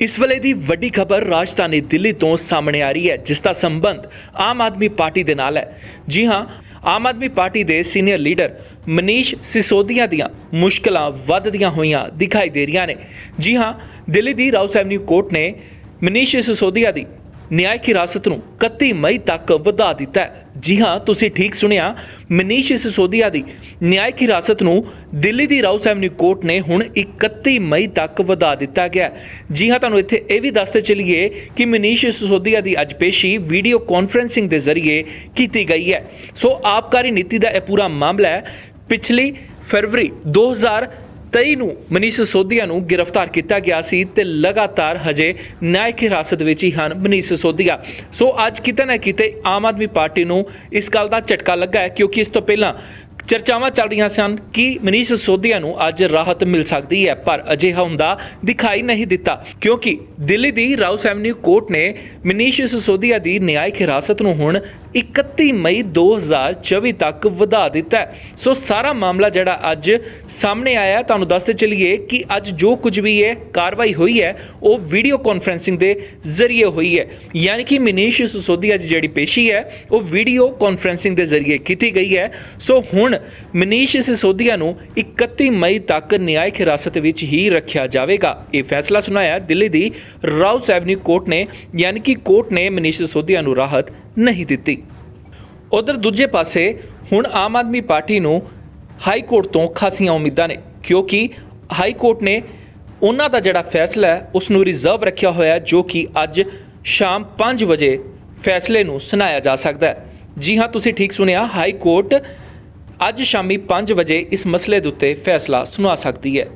ਇਸ ਵੇਲੇ ਦੀ ਵੱਡੀ ਖਬਰ ਰਾਜਧਾਨੀ ਦਿੱਲੀ ਤੋਂ ਸਾਹਮਣੇ ਆ ਰਹੀ ਹੈ, ਜਿਸ ਦਾ ਸੰਬੰਧ ਆਮ ਆਦਮੀ ਪਾਰਟੀ ਦੇ ਨਾਲ ਹੈ। ਜੀ ਹਾਂ, ਆਮ ਆਦਮੀ ਪਾਰਟੀ ਦੇ ਸੀਨੀਅਰ ਲੀਡਰ ਮਨੀਸ਼ ਸਿਸੋਦੀਆ ਦੀਆਂ ਮੁਸ਼ਕਲਾਂ ਵੱਧਦੀਆਂ ਹੋਈਆਂ ਦਿਖਾਈ ਦੇ ਰਹੀਆਂ ਨੇ। ਜੀ ਹਾਂ, ਦਿੱਲੀ ਦੀ ਰਾਉਸ ਐਵਨਿਊ ਕੋਰਟ ਨੇ ਮਨੀਸ਼ ਸਿਸੋਦੀਆ ਦੀ ਨਿਆਇਕ ਹਿਰਾਸਤ ਨੂੰ 31 ਮਈ ਤੱਕ ਵਧਾ ਦਿੱਤਾ ਹੈ। ਜੀ ਹਾਂ, ਤੁਸੀਂ ਠੀਕ ਸੁਣਿਆ? ਮਨੀਸ਼ ਸਿਸੋਦੀਆ ਦੀ ਨਿਆਇਕ ਹਿਰਾਸਤ ਨੂੰ ਦਿੱਲੀ ਦੀ ਰਾਉਸ ਐਵਨਿਊ ਕੋਰਟ ਨੇ ਹੁਣ 31 ਮਈ ਤੱਕ ਵਧਾ ਦਿੱਤਾ ਗਿਆ ਜੀ ਹਾਂ, ਤੁਹਾਨੂੰ ਇੱਥੇ ਇਹ ਵੀ ਦੱਸਦੇ ਚਲੀਏ ਕਿ ਮਨੀਸ਼ ਸਿਸੋਦੀਆ ਦੀ ਅੱਜ ਪੇਸ਼ੀ ਵੀਡੀਓ ਕਾਨਫਰੈਂਸਿੰਗ ਦੇ ਜ਼ਰੀਏ ਕੀਤੀ ਗਈ ਹੈ। ਸੋ, ਆਬਕਾਰੀ ਨੀਤੀ ਦਾ ਇਹ ਪੂਰਾ ਮਾਮਲਾ ਹੈ। ਪਿਛਲੀ ਫਰਵਰੀ 2023 ਨੂੰ ਮਨੀਸ਼ ਸਿਸੋਦੀਆ ਨੂੰ ਗ੍ਰਿਫਤਾਰ ਕੀਤਾ ਗਿਆ ਸੀ ਤੇ ਲਗਾਤਾਰ ਹਜੇ ਨਾਇਕ ਹਿਰਾਸਤ ਵਿੱਚ ਹੀ ਹਨ ਮਨੀਸ਼ ਸਿਸੋਦੀਆ ਸੋ ਅੱਜ ਕਿਤੇ ਨਾ ਕਿਤੇ ਆਮ ਆਦਮੀ ਪਾਰਟੀ ਨੂੰ ਇਸ ਗੱਲ ਦਾ ਝਟਕਾ ਲੱਗਾ ਹੈ ਕਿਉਂਕਿ ਇਸ ਤੋਂ ਪਹਿਲਾਂ ਚਰਚਾਵਾਂ ਚੱਲ ਰਹੀਆਂ ਸਨ ਕਿ ਮਨੀਸ਼ ਸਿਸੋਦੀਆ ਨੂੰ ਅੱਜ ਰਾਹਤ ਮਿਲ ਸਕਦੀ ਹੈ ਪਰ ਅਜਿਹਾ ਹੁੰਦਾ ਦਿਖਾਈ ਨਹੀਂ ਦਿੱਤਾ ਕਿਉਂਕਿ ਦਿੱਲੀ ਦੀ ਰਾਉਸ ਐਵਨਿਊ ਕੋਰਟ ਨੇ ਮਨੀਸ਼ ਸਿਸੋਦੀਆ ਦੀ ਨਿਆਇਕ ਹਿਰਾਸਤ ਨੂੰ ਹੁਣ 31 ਮਈ 2024 ਤੱਕ ਵਧਾ ਦਿੱਤਾ ਸੋ ਸਾਰਾ ਮਾਮਲਾ ਜਿਹੜਾ ਅੱਜ ਸਾਹਮਣੇ ਆਇਆ ਹੈ, ਤੁਹਾਨੂੰ ਦੱਸਦੇ ਚਲੀਏ ਕਿ ਅੱਜ ਜੋ ਕੁਝ ਵੀ ਇਹ ਕਾਰਵਾਈ ਹੋਈ ਹੈ ਉਹ ਵੀਡੀਓ ਕਾਨਫਰੈਂਸਿੰਗ ਦੇ ਜ਼ਰੀਏ ਹੋਈ ਹੈ। ਯਾਨੀ ਕਿ ਮਨੀਸ਼ ਸਿਸੋਦੀਆ ਦੀ ਜਿਹੜੀ ਪੇਸ਼ੀ ਹੈ ਉਹ ਵੀਡੀਓ ਕਾਨਫਰੈਂਸਿੰਗ ਦੇ ਜ਼ਰੀਏ ਕੀਤੀ ਗਈ ਹੈ। ਸੋ ਹੁਣ ਮਨੀਸ਼ ਸਿਸੋਦੀਆ ਨੂੰ 31 ਮਈ ਤੱਕ ਨਿਆਇਕ ਹਿਰਾਸਤ ਵਿੱਚ ਹੀ ਰੱਖਿਆ ਜਾਵੇਗਾ। ਇਹ ਫੈਸਲਾ ਸੁਣਾਇਆ ਦਿੱਲੀ ਦੀ ਰਾਉਸ ਐਵਨਿਊ ਕੋਰਟ ਨੇ, ਯਾਨੀ ਕਿ ਕੋਰਟ ਨੇ ਮਨੀਸ਼ ਸਿਸੋਦੀਆ ਨੂੰ ਰਾਹਤ ਨਹੀਂ ਦਿੱਤੀ। ਉਧਰ ਦੂਜੇ ਪਾਸੇ ਹੁਣ ਆਮ ਆਦਮੀ ਪਾਰਟੀ ਨੂੰ ਹਾਈ ਕੋਰਟ ਤੋਂ ਖਾਸੀਆਂ ਉਮੀਦਾਂ ਨੇ, ਕਿਉਂਕਿ ਹਾਈ ਕੋਰਟ ਨੇ ਉਹਨਾਂ ਦਾ ਜਿਹੜਾ ਫੈਸਲਾ ਹੈ ਉਸ ਨੂੰ ਰਿਜ਼ਰਵ ਰੱਖਿਆ ਹੋਇਆ ਜੋ ਕਿ ਅੱਜ ਸ਼ਾਮ 5 ਵਜੇ ਫੈਸਲੇ ਨੂੰ ਸੁਣਾਇਆ ਜਾ ਸਕਦਾ ਹੈ। ਜੀ ਹਾਂ, ਤੁਸੀਂ ਠੀਕ ਸੁਣਿਆ, ਹਾਈ ਕੋਰਟ ਅੱਜ ਸ਼ਾਮੀ 5 ਵਜੇ ਇਸ ਮਸਲੇ ਦੇ ਉੱਤੇ ਫੈਸਲਾ ਸੁਣਾ ਸਕਦੀ ਹੈ।